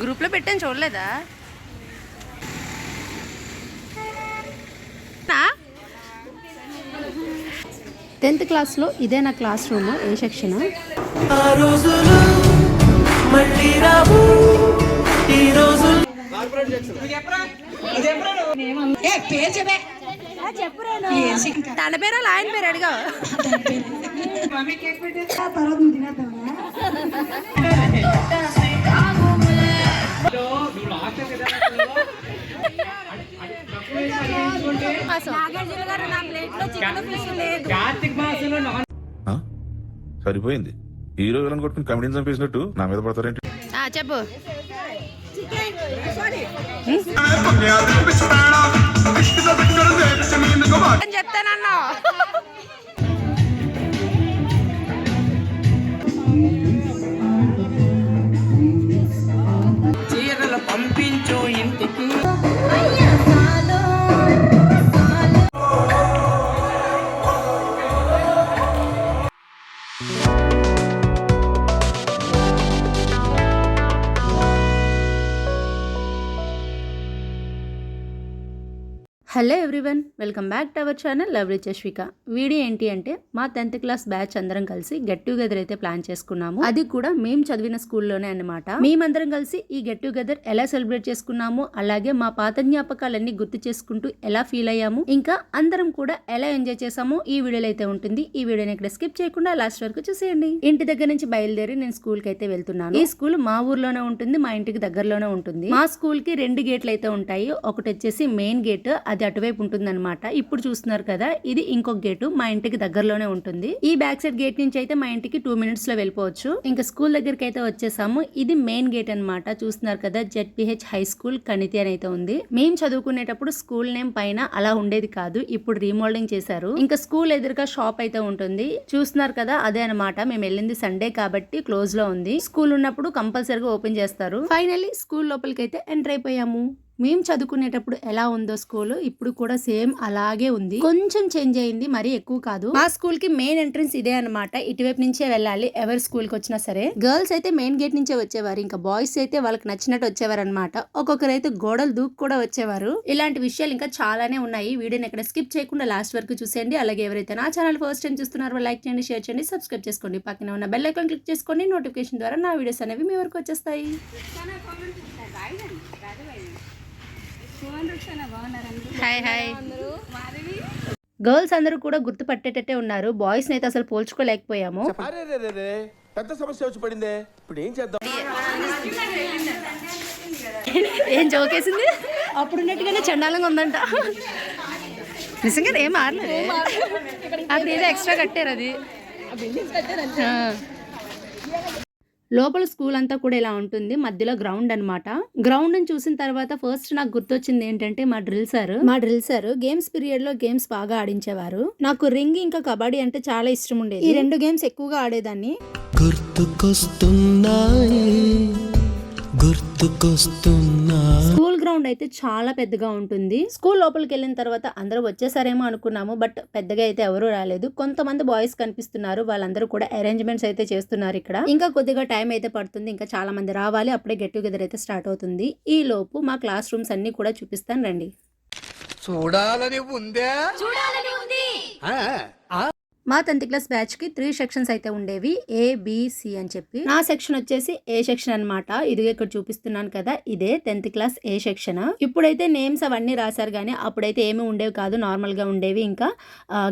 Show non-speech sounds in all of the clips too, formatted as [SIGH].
గ్రూప్లో పెట్టాను చూడలేదా? టెన్త్ క్లాస్లో ఇదే నా క్లాస్ రూమ్ ఏ సెక్షన్? తన పేరు ఆయన పేరు అడిగా. ఆ? [LAUGHS] సరిపోయింది. హీరో విలన్ కొట్టుకుని కమెడీని చంపేసినట్టు నా మీద పడతారేంటి? ఆ, చెప్పు. చెప్తానన్నా hello everyone welcome back to our channel lovely Chashvika video ఏంటి అంటే మా టెన్త్ క్లాస్ బ్యాచ్ అందరం కలిసి గెట్ టుగెదర్ అయితే ప్లాన్ చేసుకున్నాము. అది కూడా మేము చదివిన స్కూల్లోనే అన్నమాట. మేమందరం కలిసి ఈ గెట్ టుగెదర్ ఎలా సెలబ్రేట్ చేసుకున్నాము అలాగే మా పాత జ్ఞాపకాలన్నీ గుర్తు చేసుకుంటూ ఎలా ఫీల్ అయ్యాము ఇంకా అందరం కూడా ఎలా ఎంజాయ్ చేసామో ఈ వీడియోలో అయితే ఉంటుంది. ఈ వీడియోని ఇక్కడ స్కిప్ చేయకుండా లాస్ట్ వరకు చూసేయండి. ఇంటి దగ్గర నుంచి బయలుదేరి నేను స్కూల్కి అయితే వెళ్తున్నాను. ఈ స్కూల్ మా ఊర్లోనే ఉంటుంది మా ఇంటికి దగ్గరలోనే ఉంటుంది. మా స్కూల్కి రెండు గేట్లు అయితే ఉంటాయి. ఒకటి వచ్చేసి మెయిన్ గేట్ అది అటువైపు ఉంటుందన్నమాట. ఇప్పుడు చూస్తున్నారు కదా ఇది ఇంకొక గేటు మా ఇంటికి దగ్గరలోనే ఉంటుంది. ఈ బ్యాక్ సైడ్ గేట్ నుంచి అయితే మా ఇంటికి టూ మినిట్స్లో వెళ్ళిపోవచ్చు. ఇంకా స్కూల్ దగ్గరికి అయితే వచ్చేసాము. ఇది మెయిన్ గేట్ అన్నమాట. చూస్తున్నారు కదా జెడ్పిహెచ్ హై స్కూల్ కణితి అని అయితే ఉంది. మేము చదువుకునేటప్పుడు స్కూల్ నేమ్ పైన అలా ఉండేది కాదు. ఇప్పుడు రీమోల్డింగ్ చేశారు. ఇంకా స్కూల్ ఎదురుగా షాప్ అయితే ఉంటుంది. చూస్తున్నారు కదా అదే అన్నమాట. మేము వెళ్ళింది సండే కాబట్టి క్లోజ్లో ఉంది. స్కూల్ ఉన్నప్పుడు కంపల్సరీగా ఓపెన్ చేస్తారు. ఫైనల్లీ స్కూల్ లోపలికి అయితే ఎంటర్ అయిపోయాము. మేము చదువుకునేటప్పుడు ఎలా ఉందో స్కూల్ ఇప్పుడు కూడా సేమ్ అలాగే ఉంది. కొంచెం చేంజ్ అయింది మరి ఎక్కువ కాదు. మా స్కూల్కి మెయిన్ ఎంట్రన్స్ ఇదే అన్నమాట. ఇటువైపు నుంచే వెళ్ళాలి ఎవరి స్కూల్కి వచ్చినా సరే. గర్ల్స్ అయితే మెయిన్ గేట్ నుంచే వచ్చేవారు ఇంకా బాయ్స్ అయితే వాళ్ళకి నచ్చినట్టు వచ్చేవారు అనమాట ఒక్కొక్కరు అయితే గోడలు దూకు కూడా వచ్చేవారు. ఇలాంటి విషయాలు ఇంకా చాలానే ఉన్నాయి. వీడియోని ఎక్కడ స్కిప్ చేయకుండా లాస్ట్ వరకు చూసేయండి. అలాగే ఎవరైతే నా ఛానల్ ఫస్ట్ టైం చూస్తున్నారో లైక్ చేయండి షేర్ చేయండి సబ్స్క్రైబ్ చేసుకోండి. పక్కన ఉన్న బెల్ ఐకాన్ క్లిక్ చేసుకోండి నోటిఫికేషన్ ద్వారా నా వీడియోస్ అనేవి మీ వరకు వచ్చేస్తాయి. హాయ్ హాయ్ గర్ల్స్ అందరూ కూడా గుర్తుపట్టేటట్టే ఉన్నారు. బాయ్స్ అయితే అసలు పోల్చుకోలేకపోయాము. పెద్ద సమస్య వచ్చి పడిందే. ఇప్పుడు ఏం చేద్దాం? ఏం జోకేసింది అప్పుడున్నట్టుగానే చండాలంగా ఉందంట. నిజంగా ఏం మారలేదు. అప్పుడు ఏదో ఎక్స్ట్రా కట్టారు అది. లోపల స్కూల్ అంతా కూడా ఇలా ఉంటుంది. మధ్యలో గ్రౌండ్ అన్నమాట. గ్రౌండ్ని చూసిన తర్వాత ఫస్ట్ నాకు గుర్తొచ్చింది ఏంటంటే మా డ్రిల్ సార్. మా డ్రిల్ సార్ గేమ్స్ పీరియడ్లో గేమ్స్ బాగా ఆడించేవారు. నాకు రింగ్ ఇంకా కబడ్డీ అంటే చాలా ఇష్టం ఉండేది. ఈ రెండు గేమ్స్ ఎక్కువగా ఆడేదాన్ని. గుర్తుకొస్తున్నాయి. గుర్తుకొస్తున్నాయి. గ్రౌండ్ అయితే చాలా పెద్దగా ఉంటుంది. స్కూల్ లోపలికి వెళ్ళిన తర్వాత అందరూ వచ్చేసారేమో అనుకున్నాము. బట్ పెద్దగా అయితే ఎవరూ రాలేదు. కొంతమంది బాయ్స్ కనిపిస్తున్నారు. వాళ్ళందరూ కూడా అరేంజ్మెంట్స్ అయితే చేస్తున్నారు ఇక్కడ. ఇంకా కొద్దిగా టైం అయితే పడుతుంది. ఇంకా చాలా మంది రావాలి. అప్పుడే గెట్ టుగెదర్ అయితే స్టార్ట్ అవుతుంది. ఈ లోపు మా క్లాస్ రూమ్స్ అన్ని కూడా చూపిస్తాను రండి. చూడాలని ఉందే. మా టెన్త్ క్లాస్ బ్యాచ్కి త్రీ సెక్షన్స్ అయితే ఉండేవి ఏ అని చెప్పి. నా సెక్షన్ వచ్చేసి ఏ సెక్షన్ అన్నమాట. ఇది ఇక్కడ చూపిస్తున్నాను కదా ఇదే టెన్త్ క్లాస్ ఏ సెక్షన్. ఇప్పుడైతే నేమ్స్ అవన్నీ రాశారు కానీ అప్పుడైతే ఏమి ఉండేవి కాదు నార్మల్గా ఉండేవి ఇంకా.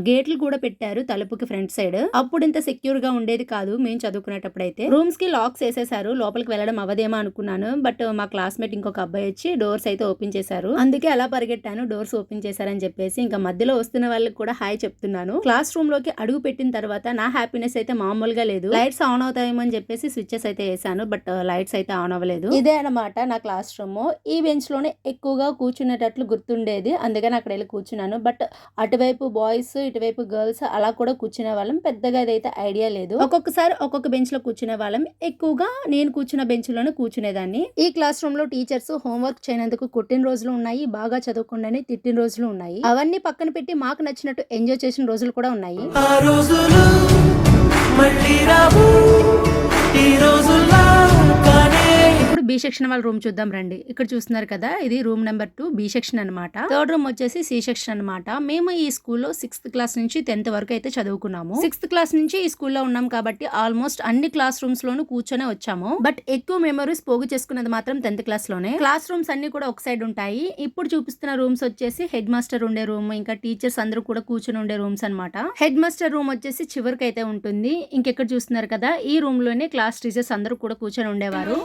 గేట్లు కూడా పెట్టారు తలుపుకి ఫ్రంట్ సైడ్. అప్పుడు ఇంత సెక్యూర్గా ఉండేది కాదు మేము చదువుకునేటప్పుడు అయితే రూమ్స్కి లాక్స్ వేసేసారు లోపలికి వెళ్ళడం అవదేమో అనుకున్నాను. బట్ మా క్లాస్మేట్ ఇంకొక అబ్బాయి వచ్చి డోర్స్ అయితే ఓపెన్ చేశారు. అందుకే అలా పరిగెట్టాను డోర్స్ ఓపెన్ చేశారని చెప్పేసి. ఇంకా మధ్యలో వస్తున్న వాళ్ళకి కూడా హాయ్ చెప్తున్నాను. క్లాస్ రూమ్లోకి అడుగు పెట్టిన తర్వాత నా హ్యాపీనెస్ అయితే మామూలుగా లేదు. లైట్స్ ఆన్ అవుతాయేమో అని చెప్పేసి స్విచ్చెస్ అయితే వేసాను బట్ లైట్స్ అయితే ఆన్ అవ్వలేదు. ఇదే అన్నమాట నా క్లాస్ రూమ్ ఈ బెంచ్లోనే ఎక్కువగా కూర్చునేటట్లు గుర్తుండేది అందుకని అక్కడ వెళ్ళి కూర్చున్నాను. బట్ అటువైపు బాయ్స్ ఇటువైపు గర్ల్స్ అలా కూడా కూర్చునే వాళ్ళం. పెద్దగా అదైతే ఐడియా లేదు. ఒక్కొక్కసారి ఒక్కొక్క బెంచ్లో కూర్చునే వాళ్ళం. ఎక్కువగా నేను కూర్చున్న బెంచ్లోనే కూర్చునేదాన్ని. ఈ క్లాస్ రూమ్లో టీచర్స్ హోంవర్క్ చేయనందుకు కొట్టిన రోజులు ఉన్నాయి బాగా చదువుకుండా తిట్టిన రోజులు ఉన్నాయి. అవన్నీ పక్కన పెట్టి మాకు నచ్చినట్టు ఎంజాయ్ చేసిన రోజులు కూడా ఉన్నాయి. రోజులు మళ్ళీ రావు. ఈ రోజుల్లా ఇప్పుడు బి సెక్షన్ వాళ్ళ రూమ్ చూద్దాం రండి. ఇక్కడ చూస్తున్నారు కదా ఇది room number two B section అనమాట థర్డ్ రూమ్ వచ్చేసి సి సెక్షన్ అనమాట మేము ఈ స్కూల్లో సిక్స్త్ క్లాస్ నుంచి టెన్త్ వరకు అయితే చదువుకున్నాము. సిక్స్త్ క్లాస్ నుంచి ఈ స్కూల్లో ఉన్నాం కాబట్టి ఆల్మోస్ట్ అన్ని క్లాస్ రూమ్స్ లోను కూర్చొనే వచ్చాము. బట్ ఎక్కువ మెమరీస్ పోగు చేసుకున్నది మాత్రం టెన్త్ క్లాస్లోనే. క్లాస్ రూమ్స్ అన్ని కూడా ఒక సైడ్ ఉంటాయి. ఇప్పుడు చూపిస్తున్న రూమ్స్ వచ్చేసి హెడ్ మాస్టర్ ఉండే రూమ్ ఇంకా టీచర్స్ అందరూ కూడా కూర్చొని ఉండే రూమ్స్ అన్నమాట. హెడ్ మాస్టర్ రూమ్ వచ్చేసి చివరికి అయితే ఉంటుంది. ఇంకెక్కడ చూస్తున్నారు కదా ఈ రూమ్లోనే క్లాస్ టీచర్స్ అందరూ కూడా కూర్చొని ఉండేవారు.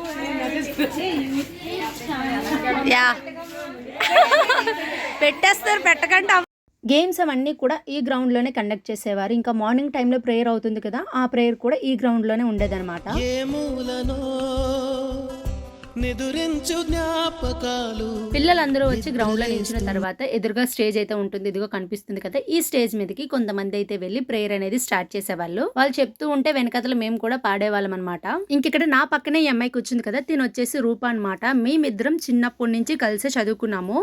యా. పెట్టేస్తారు పెట్టకండి. గేమ్స్ అవన్నీ కూడా ఈ గ్రౌండ్లోనే కండక్ట్ చేసేవారు. ఇంకా మార్నింగ్ టైంలో ప్రేయర్ అవుతుంది కదా ఆ ప్రేయర్ కూడా ఈ గ్రౌండ్లోనే ఉండేదన్నమాట. ఏ మూలనో నిదురించు జ్ఞాపకాలు. పిల్లలందరూ వచ్చి గ్రౌండ్లో నిలిచిన తర్వాత ఎదురుగా స్టేజ్ అయితే ఉంటుంది. ఇదిగో కనిపిస్తుంది కదా. ఈ స్టేజ్ మీదకి కొంతమంది అయితే వెళ్ళి ప్రేయర్ అనేది స్టార్ట్ చేసేవాళ్ళు. వాళ్ళు చెప్తూ ఉంటే వెనకతలు మేము కూడా పాడేవాళ్ళం అనమాట ఇంకిక్కడ నా పక్కనే ఈ అమ్మాయి కూర్చుంది కదా. తిని వచ్చేసి రూప అనమాట మేమిద్దరం చిన్నప్పటి నుంచి కలిసి చదువుకున్నాము.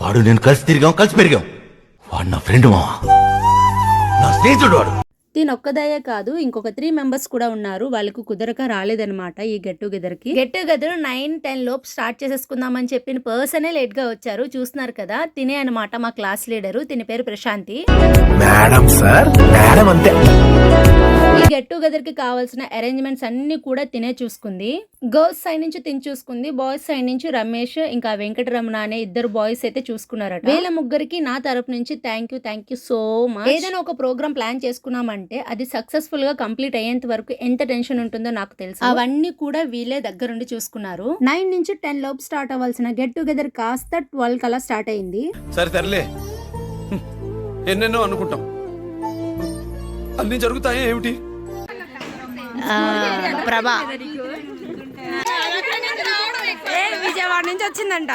వాడు నేను కలిసి తిరిగాం కలిసి పెరిగాం. వాడు నా ఫ్రెండ్ మావా? నా స్నేహితుడు వాడు. దీని ఒక్కదయే కాదు ఇంకొక త్రీ మెంబర్స్ కూడా ఉన్నారు. వాళ్ళకు కుదరక రాలేదన్నమాట ఈ గెట్ టుగెదర్కి. గెట్ టుగెదర్ నైన్ టెన్ లోపు స్టార్ట్ చేసేసుకుందామని చెప్పిన పర్సనే లేట్గా వచ్చారు. చూస్తున్నారు కదా తినే అన్నమాట మా క్లాస్ లీడరు తిని పేరు ప్రశాంతి. మేడం సార్ మేడం అంతే. ఈ గెట్ టుగెదర్కి కావాల్సిన అరేంజ్మెంట్స్ అన్ని కూడా తినే చూసుకుంది. గర్ల్స్ సైడ్ నుంచి తిని చూసుకుంది. బాయ్స్ సైడ్ నుంచి రమేష్ ఇంకా వెంకటరమణ అనే ఇద్దరు బాయ్స్ అయితే చూసుకున్నారట. వీళ్ళ ముగ్గురికి నా తరపు నుంచి thank you thank you so much ఏదైనా ఒక ప్రోగ్రామ్ ప్లాన్ చేసుకున్నామంటే అది సక్సెస్ఫుల్గా కంప్లీట్ అయ్యేంత వరకు ఎంత టెన్షన్ ఉంటుందో నాకు తెలుసు. అవన్నీ కూడా వీళ్ళే దగ్గరుండి చూసుకున్నారు. నైన్ నుంచి టెన్ లోపు స్టార్ట్ అవ్వాల్సిన గెట్ టుగెదర్ కాస్త ట్వెల్వ్ కలా స్టార్ట్ అయింది. సరే తరలే ఎన్నెన్నో అనుకుంటాం. అన్ని జరుగుతాయి ఏమిటి? ప్రభా. విజయవాడ నుంచి వచ్చిందంట.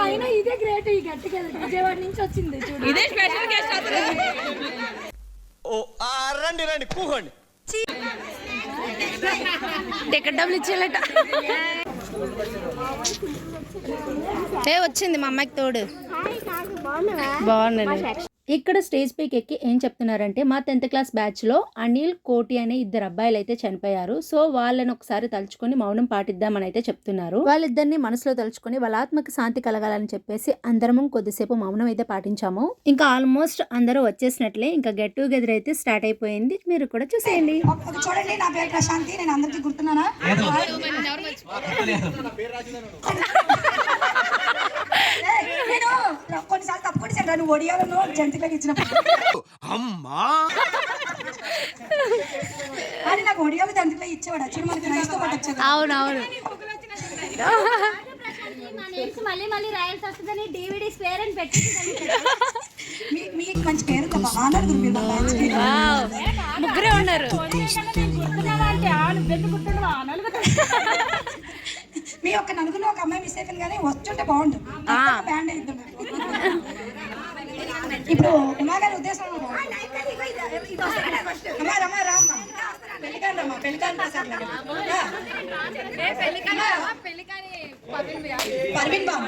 అయినా ఇదే గ్రేట్ ఈ గట్టిగా విజయవాడ నుంచి వచ్చింది చూడు. ఇదే ఓ ఆ, రండి రండి కూకోండి. టికెట్ డబ్బులు ఇచ్చేలట ఏ వచ్చింది మా అమ్మాయికి తోడు. బాగున్నాను. ఇక్కడ స్టేజ్ పైకి ఎక్కి ఏం చెప్తున్నారంటే మా టెన్త్ క్లాస్ బ్యాచ్లో అనిల్ కోటి అనే ఇద్దరు అబ్బాయిలు అయితే చనిపోయారు సో వాళ్ళని ఒకసారి తలుచుకొని మౌనం పాటిద్దామని అయితే చెప్తున్నారు వాళ్ళిద్దరిని మనసులో తలుచుకొని వాళ్ళ ఆత్మకి శాంతి కలగాలని చెప్పేసి అందరము కొద్దిసేపు మౌనం అయితే పాటించాము ఇంకా ఆల్మోస్ట్ అందరూ వచ్చేసినట్లే ఇంకా గెట్ టుగెదర్ అయితే స్టార్ట్ అయిపోయింది మీరు కూడా చూసేయండి చూడండి నా పేరు ప్రశాంతి నేను అందరికీ గుర్తున్నానా ఏయ్, నేను కొన్నిసార్లు తప్పు కూడా చెప్పాను నువ్వు ఒడియాలను జంతువులకు ఇచ్చినప్పుడు అమ్మా కానీ నాకు ఒడియాలు జంతువులకు ఇచ్చేవాడు. చూడు మనకి రైస్తో పాటు వచ్చేది అవునవును మళ్ళీ మళ్ళీ రాయాల్సి వస్తుందని డివిడి అని పెట్టి మీ- మీకు మంచి పేరు. ముగ్గురే ఉన్నారు. మీ ఒక్క నలుగురిలో ఒక అమ్మాయి మిస్ అయిపోయింది కానీ వస్తుంటే బాగుండు బ్యాండ్ అయిద్దాం ఇప్పుడు ఉమా గారి ఉద్దేశం అమ్మా రమ్మా రామ్మా పెళ్ళికాని రమ్మా పెళ్ళికాని. పర్వీన్ బాబు.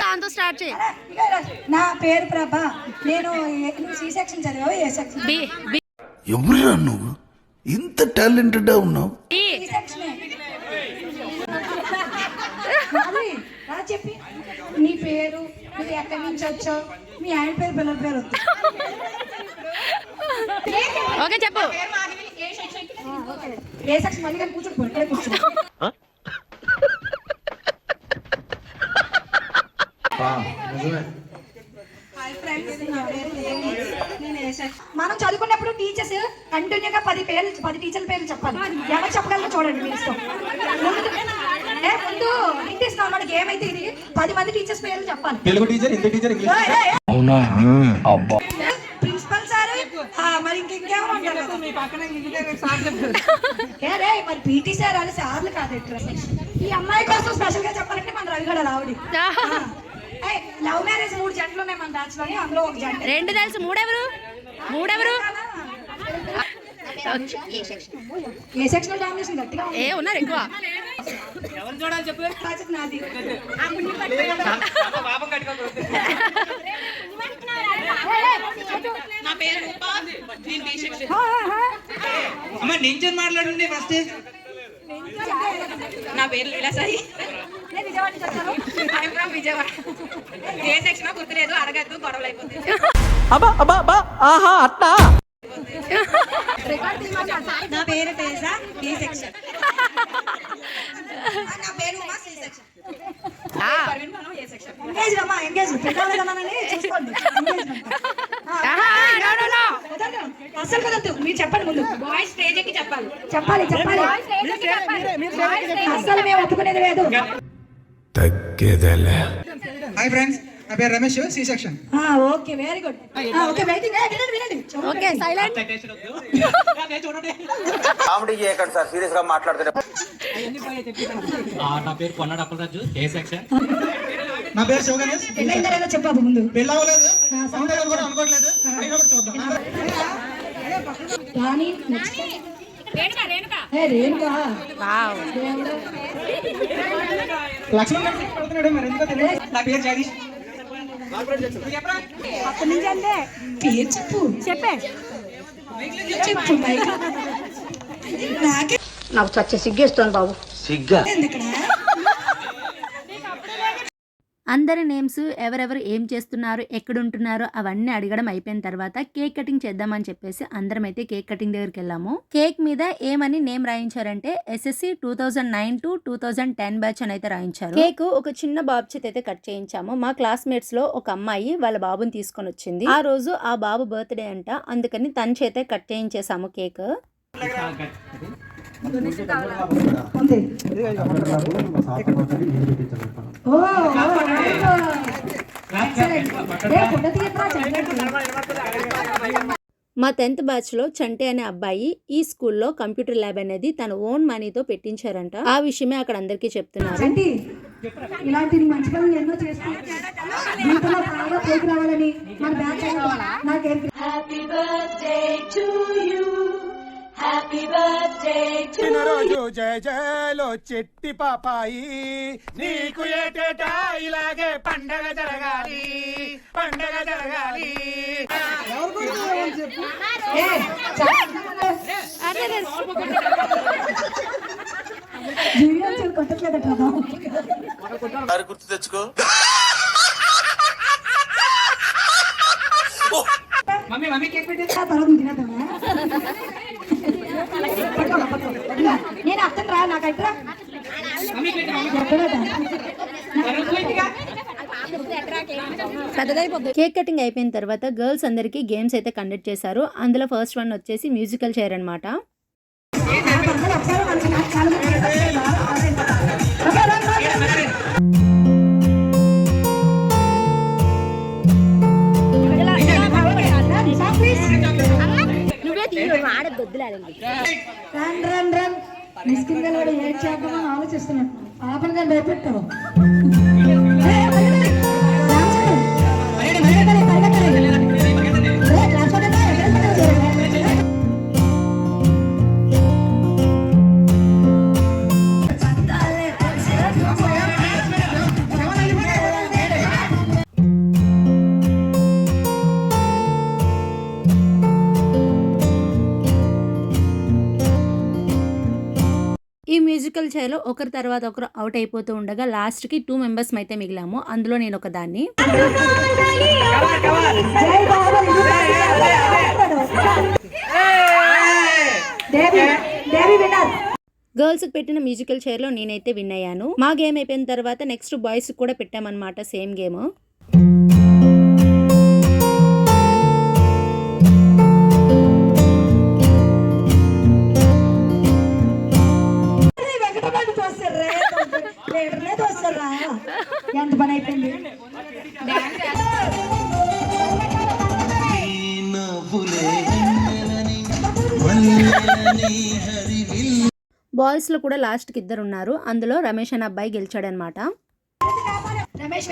దాంతో స్టార్ట్ చేయి. నా పేరు ప్రభ. నేను సి సెక్షన్ చదివావు ఏ సెక్షన్ ఎవరురా నువ్వు? ఇంత టాలెంటెడ్ ఉన్నావు సి సెక్షన్ అది, రా చెప్పి నీ పేరు నువ్వు ఎక్కడి నుంచి వచ్చావు? మీ ఆయన పేరు పిల్లల పేరు ఓకే చెప్పు. A section? మళ్ళీ కానీ కూర్చోడు ఇక్కడే కూర్చో. మనం చదువుకున్నప్పుడు టీచర్స్ కంటిన్యూగా పది పేర్లు పది టీచర్ల పేర్లు చెప్పాలి. ఎవరు చెప్పగలరో చూడండి మీ ఇష్టం. ముందు మనకి ఏమైతే ఇది? పది మంది టీచర్స్ పేర్లు చెప్పాలి. Telugu teacher Hindi teacher. Principal sir మరి ఇంకెవరు ఉంటారు? మరి పీటీ సార్ అని సార్లు కాదు. ఈ అమ్మాయి కోసం స్పెషల్గా చెప్పాలంటే మన రవిగడ రావుడి లవ్ మ్యారేజ్ మూడు జంటలు ఉన్నాయి మన బ్యాచ్లోని అందులో ఒక జంట. రెండు తెలుసు మూడెవరు? మూడెవరు? ఏ సెక్షన్ డామినేషన్ గట్టిగా ఉంది. ఏ ఉన్నారు ఎక్కువ. ప్రాజెక్ట్ నాది నా పేరు రూప. నేను బి సెక్షన్ అమ్మ నించొని మాట్లాడండి ఫస్ట్ నా పేరు లీలా సాయి. నేను విజయవాడ నుంచి వచ్చాను I'm from Vijayawada. A section గుర్తులేదు అడగద్దు గొడవలు అయిపోతుంది నా పేరు తేజ నా పేరు ఏ సెక్షన్ ఎంగేజ్ కుదరదు. మీరు చెప్పండి ముందు బాయ్స్ స్టేజ్ ఎక్కి చెప్పాలి చెప్పాలి చెప్పాలి అస్సలు మేము ఒప్పుకునేది లేదు హాయ్ ఫ్రెండ్స్ నా పేరు రమేష్ సి సెక్షన్. ఆ, okay very good okay waiting వినండి వినండి. ఓకే సైలెంట్ [LAUGHS] కామెడీ చేయకండి సార్ సీరియస్గా మాట్లాడుతున్నారు నా పేరు అప్పలరాజు ఏ సెక్షన్? నా పేరు శివగణేష్. పెళ్ళైందా చెప్పాలి ముందు. పెళ్ళి అవ్వలేదు. సౌండ్ అవ్వదు కూడా అనుకోవట్లేదు. ఏ, రేణుకా. లక్ష్మణ్ గారు పడుతున్నాడు మరి ఎందుకో తెలియదు. నా పేరు జగదీష్. అప్పటి నుంచి అంటే పేరు చెప్పు. చెప్పే. చెప్పు నాకే. చచ్చే సిగ్గేస్తుంది బాబు. సిగ్గా? అందరి నేమ్స్ ఎవరెవరు ఏం చేస్తున్నారు ఎక్కడుంటున్నారు అవన్నీ అడగడం అయిపోయిన తర్వాత కేక్ కటింగ్ చేద్దామని చెప్పేసి అందరం అయితే కేక్ కటింగ్ దగ్గరికి వెళ్ళాము. కేక్ మీద ఏమని name రాయించారంటే SSC two thousand nine to two thousand ten batch అని అయితే రాయించారు. కేక్ ఒక చిన్న బాబు చేత అయితే కట్ చేయించాము. మా క్లాస్మేట్స్లో ఒక అమ్మాయి వాళ్ళ బాబుని తీసుకొని వచ్చింది. ఆ రోజు ఆ బాబు బర్త్డే అంట అందుకని తన చేతే కట్ చేయించేసాము కేక్. ఉంది మా టెన్త్ బ్యాచ్లో చంటే అనే అబ్బాయి ఈ స్కూల్లో కంప్యూటర్ ల్యాబ్ అనేది తన ఓన్ మనీతో పెట్టించారంట. ఆ విషయమే అక్కడ అందరికీ చెప్తున్నారు. చంటి ఇలాంటి మంచి పనులు ఎన్నో రావాలని మన బ్యాచ్ నాకేం రోజు జయ జయలో చెట్టి పాపాయి. నీకు ఏటేటా ఇలాగే పండగ జరగాలి పండగ జరగాలి. గుర్తు తెచ్చుకో. మమ్మీ మమ్మీ కేక్ పెట్టి ఆ తర్వాత తినేద్దామా? నేను అర్థం రా నాకు మమ్మీ కేక్ కటింగ్ అయిపోయిన తర్వాత గర్ల్స్ అందరికీ గేమ్స్ అయితే కండక్ట్ చేశారు. అందులో ఫస్ట్ వన్ వచ్చేసి మ్యూజికల్ చైర్ అన్నమాట. రన్ రన్ రన్ మిస్కిన్ గలవాడు ఏం చేద్దామని ఆలోచిస్తున్నాడు. ఆపనగా భయపెట్టావు ఫిజికల్ మ్యూజికల్ ఒకరి తర్వాత ఒకరు అవుట్ అయిపోతూ ఉండగా లాస్ట్కి టూ మెంబర్స్ అయితే మిగిలాము. అందులో నేను ఒక దాన్ని గర్ల్స్కి గర్ల్స్ పెట్టిన మ్యూజికల్ చైర్లో నేనైతే విన్ అయ్యాను. మా గేమ్ అయిపోయిన తర్వాత నెక్స్ట్ బాయ్స్ కూడా పెట్టామన్నమాట సేమ్ గేమ్. లీటర్లే తోస్తారా ఎంత పని అయిపోయింది? బాయ్స్లో కూడా లాస్ట్కి ఇద్దరు ఉన్నారు అందులో రమేష్ అనే అబ్బాయి గెలిచాడనమాట. రమేష్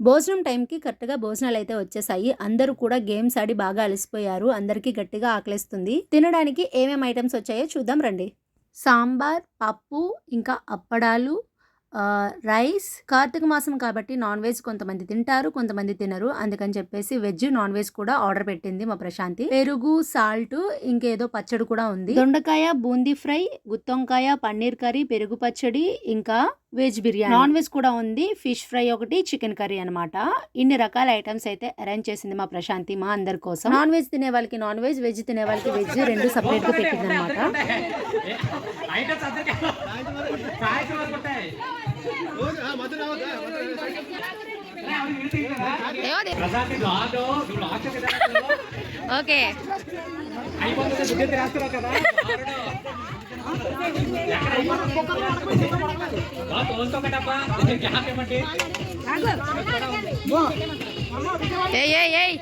భోజనం టైంకి కరెక్ట్గా భోజనాలు అయితే వచ్చేసాయి. అందరూ కూడా గేమ్స్ ఆడి బాగా అలసిపోయారు. అందరికీ గట్టిగా ఆకలిస్తుంది. తినడానికి ఏమేమి ఐటమ్స్ వచ్చాయో చూద్దాం రండి. సాంబార్ పప్పు ఇంకా అప్పడాలు రైస్ కార్తీక మాసం కాబట్టి నాన్ వెజ్ కొంతమంది తింటారు కొంతమంది తినరు. అందుకని చెప్పేసి వెజ్ నాన్ వెజ్ కూడా ఆర్డర్ పెట్టింది మా ప్రశాంతి. పెరుగు సాల్ట్ ఇంకేదో పచ్చడి కూడా ఉంది. దొండకాయ బూందీ ఫ్రై గుత్తొంకాయ పన్నీర్ కర్రీ పెరుగు పచ్చడి ఇంకా వెజ్ బిర్యానీ. నాన్ వెజ్ కూడా ఉంది. ఫిష్ ఫ్రై ఒకటి చికెన్ కర్రీ అన్నమాట. ఇన్ని రకాల ఐటమ్స్ అయితే అరేంజ్ చేసింది మా ప్రశాంతి మా అందరి కోసం. నాన్ వెజ్ తినే వాళ్ళకి నాన్ వెజ్ వెజ్ తినే వాళ్ళకి వెజ్ రెండు సపరేట్గా పెట్టింది అనమాట ఓకే. ఏ విద్యుత్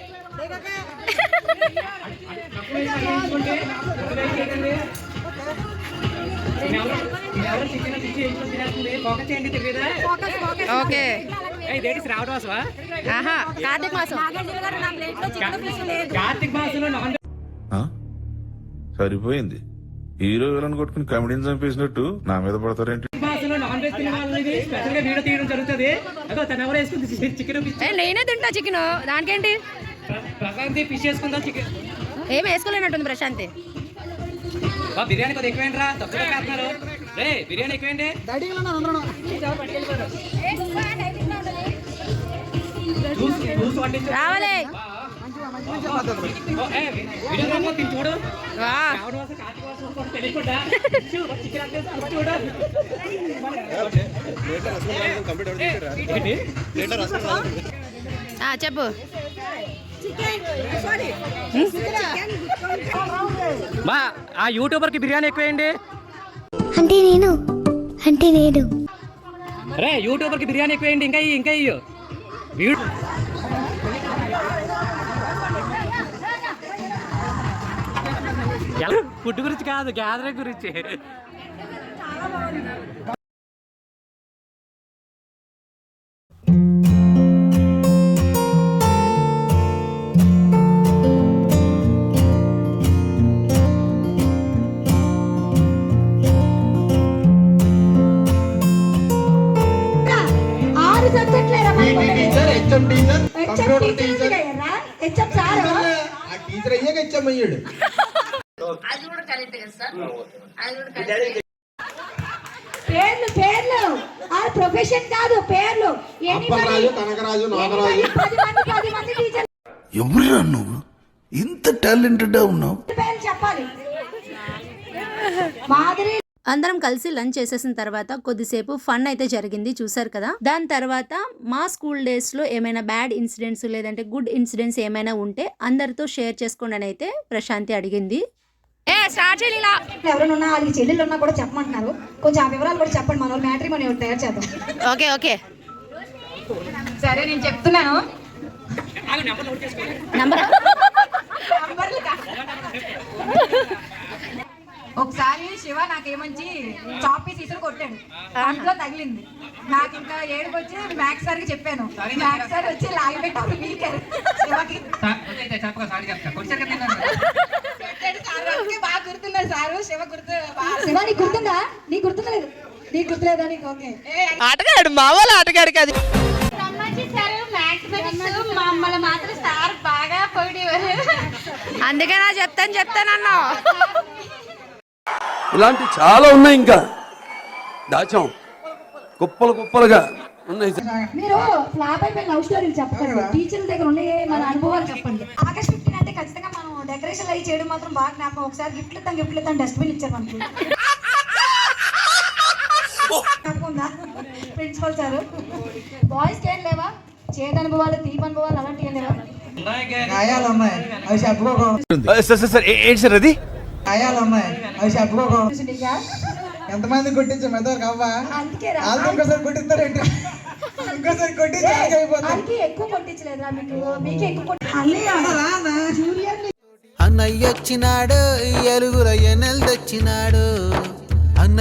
ఓకే. ఏ దేటి శ్రావణ మాసమా ఆహా కార్తీక మాసం. కార్తీక మాసంలో నాన్ ఆ? సరిపోయింది. హీరో విలన్ కొట్టుకుని కమెడీని చంపేసినట్టు నా మీద పడతారేంటి? మాసంలో నాన్ వెజ్ తినే వాళ్ళని స్పెషల్గా వీడియో తీయడం జరుగుతుంది. అదో తను ఎవరు వేసుకుంది? చికెన్ ఫిష్ నేనే తింటా చికెన్. దానికేంటి? ప్రశాంతి ఫిష్ వేసుకుందా చికెన్? ఏం వేసుకోలేనట్టుంది ప్రశాంతి. బా బిర్యానీ కొద్దిగా ఎక్కువేంటి రా తక్కువ వేస్తున్నారు రే బిర్యానీ ఎక్కువేంటి రావాలి చూడు చెప్పు బా ఆ యూట్యూబర్కి బిర్యానీ ఎక్కువేయండి అంటే నేను అంటే నేను. రే యూట్యూబర్కి బిర్యానీ ఎక్కువేయండి ఇంకా ఇంకా ఇయ్యు? ఫుడ్ గురించి కాదు గ్యాదరింగ్ గురించి. ఆరు సబ్జెక్టులేరా PT teacher HM teacher computer teacher HM sir? ఆ టీచర్ అయ్యాక హెచ్ఎం అయ్యాడు. పేర్లు పేర్లు. ఆ ప్రొఫెషన్ కాదు పేర్లు. అప్పలరాజు కనకరాజు నాగరాజు. పది మంది పది మంది టీచర్ ఎవరురా నువ్వు? ఇంత టాలెంటెడ్ ఉన్నావు? పేర్లు చెప్పాలి. మాదిరి అందరం కలిసి లంచ్ చేసేసిన తర్వాత కొద్దిసేపు ఫన్ అయితే జరిగింది చూసారు కదా? దాని తర్వాత మా స్కూల్ డేస్లో ఏమైనా బ్యాడ్ ఇన్సిడెంట్స్ లేదంటే గుడ్ ఇన్సిడెంట్స్ ఏమైనా ఉంటే అందరితో షేర్ చేసుకోండి అని అయితే ప్రశాంతి అడిగింది. ఏ స్టార్ట్ చేయాలి ఇలా ఎవరైనా ఉన్నా వాళ్ళకి చెల్లెళ్ళు ఉన్నా కూడా చెప్పమంటున్నారు. కొంచెం ఆ వివరాలు కూడా చెప్పండి మన మ్యాట్రీ మనం ఒకటి తయారు చేద్దాం. Okay okay. సరే నేను చెప్తున్నాను. ఆగు, నెంబర్ నోట్ చేసుకో. నంబర్? ఒకసారి శివ నాకేమంచి చాపీస్ ఇసురు కొట్టాడు. దాంట్లో తగిలింది. నాకు ఇంకా ఏడుపు వచ్చి మ్యాథ్స్ సార్కి చెప్పాను మ్యాథ్స్ సార్ వచ్చి లాగి పెట్టారు వీకారు శివకి. కదా బాగా గుర్తున్నారు సారు. శివ గుర్తు శివ నీకు గుర్తుందా? నీకు గుర్తులేదు నీకు గుర్తులేదా నీకు? ఓకే. రమ్మచ్చి సార్ మ్యాథమెటిక్స్ మమ్మల్ని మాత్రం సార్ బాగా పొగిడేవారు అందుకే నా చెప్తాను చెప్తానన్నా ఇలాంటి చాలా ఉన్నాయి ఇంకా. దాచాం. కుప్పలు కుప్పలుగా ఉన్నాయి. మీరు ఫ్లాప్ అయిపోయిన లవ్ స్టోరీలు చెప్పకండి. టీచర్ల దగ్గర ఉండే మన అనుభవాలు చెప్పండి. ఆగస్ట్ ఫిఫ్టీన్ అంటే ఖచ్చితంగా మనం డెకరేషన్ అవి చేయడం మాత్రం బాగా జ్ఞాపకం. ఒకసారి గిఫ్ట్లు ఇస్తాం గిఫ్ట్లు ఇస్తాం డస్ట్బిన్ ఇచ్చారు మనకి. తప్పకుండా ప్రిన్సిపల్ సార్. బాయ్స్ ఏం లేవా? చేదు అనుభవాలు తీపి అనుభవాలు అలాంటివి ఏం లేవా? సార్ సార్ ఏంటి సార్ అది? గాయాలు ఉన్నాయి అవి చెప్పుకోకు? ఎంతమంది కొట్టించాం మెదడు కవ్వా అందుకే రా. వాళ్ళు ఇంకోసారి కొట్టిస్తారేంటి? ఇంకోసారి కొట్టించి అయిపోతుంది ఎక్కువ కొట్టించలేదురా మీకు. మీకే ఎక్కువ కొట్టి అన్నయ్య జూనియర్ అన్నయ్య వచ్చినాడు ఎలుగుల ఎన్నెలు తెచ్చినాడు. అన్న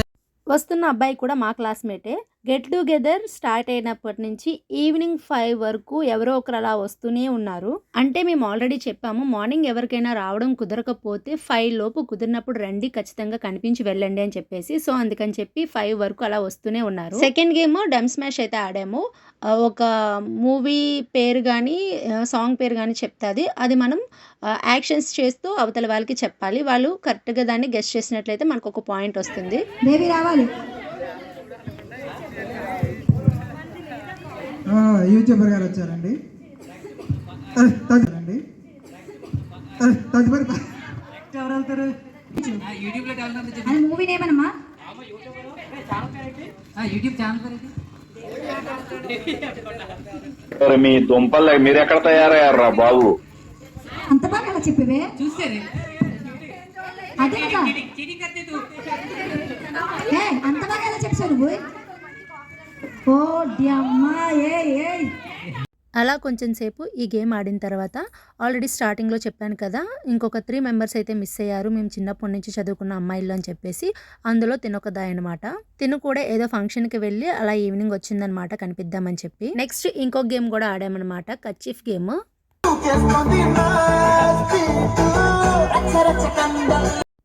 వస్తున్న అబ్బాయి కూడా మా క్లాస్మేటే గెట్ టుగెదర్ స్టార్ట్ అయినప్పటి నుంచి ఈవినింగ్ ఫైవ్ వరకు ఎవరో ఒకరు అలా వస్తూనే ఉన్నారు. అంటే మేము ఆల్రెడీ చెప్పాము మార్నింగ్ ఎవరికైనా రావడం కుదరకపోతే ఫైవ్ లోపు కుదిరినప్పుడు రండి ఖచ్చితంగా కనిపించి వెళ్ళండి అని చెప్పేసి. సో అందుకని చెప్పి ఫైవ్ వరకు అలా వస్తూనే ఉన్నారు. సెకండ్ గేమ్ డమ్ స్మాష్ అయితే ఆడాము. ఒక మూవీ పేరు కానీ సాంగ్ పేరు కానీ చెప్తాది. అది మనం యాక్షన్స్ చేస్తూ అవతల వాళ్ళకి చెప్పాలి. వాళ్ళు కరెక్ట్గా దాన్ని గెస్ట్ చేసినట్లయితే మనకు ఒక పాయింట్ వస్తుంది. రావాలి. యూట్యూబర్ గారు వచ్చారండి. తదుపరండి తదుపరి మీ దుంపల్ మీరు ఎక్కడ తయారయ్యారా బాబు? అంత బాగా ఎలా చెప్పేవే? చూసే అదే అంత బాగా ఎలా చెప్పావు అలా కొంచెం సేపు ఈ గేమ్ ఆడిన తర్వాత ఆల్రెడీ స్టార్టింగ్లో చెప్పాను కదా ఇంకొక త్రీ మెంబర్స్ అయితే మిస్ అయ్యారు మేము చిన్నప్పటి నుంచి చదువుకున్న అమ్మాయిలు అని చెప్పేసి అందులో తినొకదాయి అనమాట తిను కూడా ఏదో ఫంక్షన్కి వెళ్ళి అలా ఈవినింగ్ వచ్చిందనమాట కనిపిద్దామని చెప్పి. నెక్స్ట్ ఇంకొక గేమ్ కూడా ఆడామన్నమాట కచ్చిఫ్ గేమ్.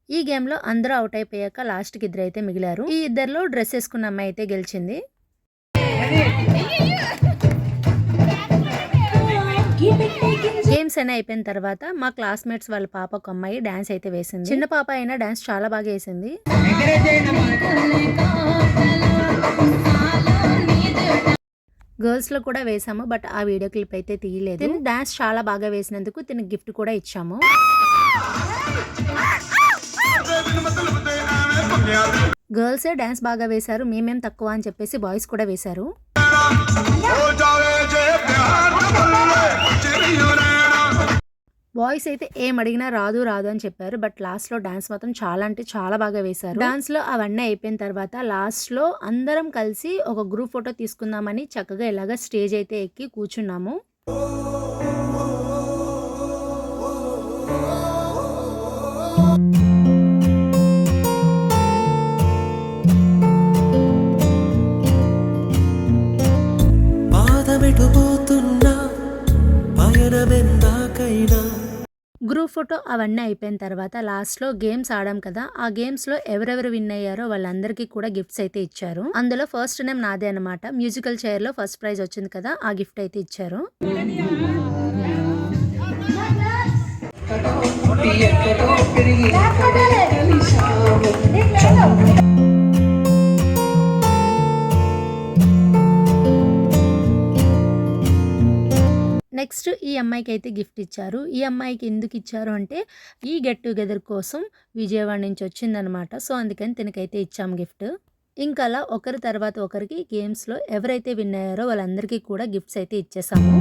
ఈ గేమ్లో అందరూ అవుట్ అయిపోయాక లాస్ట్కి ఇద్దరు అయితే మిగిలారు. ఈ ఇద్దరిలో డ్రెస్ వేసుకున్న అమ్మాయి అయితే గెలిచింది. గేమ్స్ అన్నీ అయిపోయిన తర్వాత మా క్లాస్మేట్స్ వాళ్ళ పాప ఒక అమ్మాయి డాన్స్ అయితే వేసింది. చిన్న పాప అయినా డాన్స్ చాలా బాగా వేసింది. గర్ల్స్లో కూడా వేసాము బట్ ఆ వీడియో క్లిప్ అయితే తీయలేదు. తిని డాన్స్ చాలా బాగా వేసినందుకు తిని గిఫ్ట్ కూడా ఇచ్చాము. గర్ల్సే డ్యాన్స్ బాగా వేశారు మేమేం తక్కువ అని చెప్పేసి బాయ్స్ కూడా వేశారు. బాయ్స్ అయితే ఏం అడిగినా రాదు రాదు అని చెప్పారు బట్ లాస్ట్లో డ్యాన్స్ డాన్స్ మాత్రం చాలా అంటే చాలా బాగా వేశారు. డ్యాన్స్లో అవన్నీ అయిపోయిన తర్వాత లాస్ట్లో అందరం కలిసి ఒక గ్రూప్ ఫోటో తీసుకుందామని చక్కగా ఇలాగ స్టేజ్ అయితే ఎక్కి కూర్చున్నాము. గ్రూప్ ఫోటో అవన్నీ అయిపోయిన తర్వాత లాస్ట్లో గేమ్స్ ఆడాం కదా ఆ గేమ్స్లో ఎవరెవరు విన్ అయ్యారో వాళ్ళందరికీ కూడా గిఫ్ట్స్ అయితే ఇచ్చారు అందులో ఫస్ట్ నేమ్ నాదే అనమాట మ్యూజికల్ చైర్లో ఫస్ట్ ప్రైజ్ వచ్చింది కదా ఆ గిఫ్ట్ అయితే ఇచ్చారు నెక్స్ట్ ఈ అమ్మాయికి అయితే గిఫ్ట్ ఇచ్చారు. ఈ అమ్మాయికి ఎందుకు ఇచ్చారు అంటే ఈ గెట్ టుగెదర్ కోసం విజయవాడ నుంచి వచ్చిందనమాట సో అందుకని తినకైతే ఇచ్చాం గిఫ్ట్. ఇంకా అలా ఒకరి తర్వాత ఒకరికి గేమ్స్లో ఎవరైతే విన్ అయ్యారో వాళ్ళందరికీ కూడా గిఫ్ట్స్ అయితే ఇచ్చేసాము.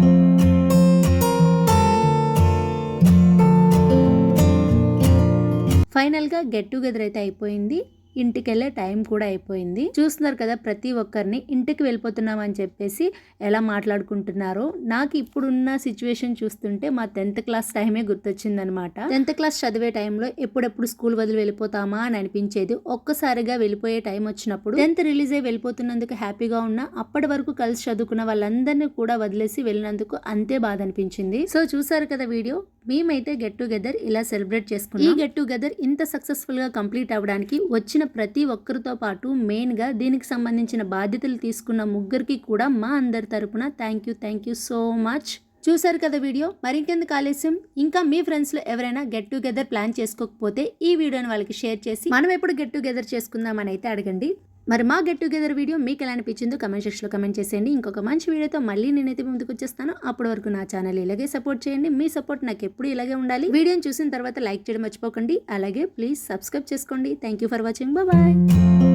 ఫైనల్గా గెట్ టుగెదర్ అయితే అయిపోయింది. ఇంటికి వెళ్ళే టైం కూడా అయిపోయింది. చూస్తున్నారు కదా ప్రతి ఒక్కరిని ఇంటికి వెళ్ళిపోతున్నాం అని చెప్పేసి ఎలా మాట్లాడుకుంటున్నారో. నాకు ఇప్పుడున్న సిచ్యువేషన్ చూస్తుంటే మా టెన్త్ క్లాస్ టైమే గుర్తొచ్చిందనమాట. టెన్త్ క్లాస్ చదివే టైంలో ఎప్పుడెప్పుడు స్కూల్ వదిలి వెళ్ళిపోతామా అని అనిపించేది. ఒక్కసారిగా వెళ్ళిపోయే టైం వచ్చినప్పుడు టెన్త్ రిలీజ్ అయ్యి వెళ్ళిపోతున్నందుకు హ్యాపీగా ఉన్నా అప్పటి వరకు కలిసి చదువుకున్న వాళ్ళందరినీ కూడా వదిలేసి వెళ్ళినందుకు అంతే బాధ అనిపించింది. సో చూసారు కదా వీడియో? మేమైతే గెట్ టుగెదర్ ఇలా సెలబ్రేట్ చేసుకున్నాం. ఈ గెట్ టుగెదర్ ఇంత సక్సెస్ఫుల్గా కంప్లీట్ అవ్వడానికి వచ్చిన ప్రతి ఒక్కరితో పాటు మెయిన్గా దీనికి సంబంధించిన బాధ్యతలు తీసుకున్న ముగ్గురికి కూడా మా అందరి తరపున thank you thank you so much. చూసారు కదా వీడియో? మరింకెందుకు ఆలస్యం? ఇంకా మీ ఫ్రెండ్స్లో ఎవరైనా గెట్ టుగెదర్ ప్లాన్ చేసుకోకపోతే ఈ వీడియోని వాళ్ళకి షేర్ చేసి మనం ఎప్పుడు గెట్ టుగెదర్ చేసుకుందామని అయితే అడగండి. మరి మా గెట్ టుగెదర్ వీడియో మీకు ఎలా అనిపించిందో కమెంట్ సెక్షన్లో కమెంట్ చేసేయండి. ఇంకొక మంచి వీడియోతో మళ్ళీ నేనైతే ముందుకు వచ్చేస్తాను. అప్పటి వరకు నా ఛానల్ ఇలాగే సపోర్ట్ చేయండి. మీ సపోర్ట్ నాకు ఎప్పుడు ఇలాగే ఉండాలి. వీడియోని చూసిన తర్వాత లైక్ చేయడం మర్చిపోకండి. అలాగే ప్లీజ్ సబ్స్క్రైబ్ చేసుకోండి. Thank you for watching bye